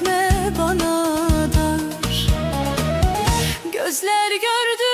etme bana dar. Gözler gördü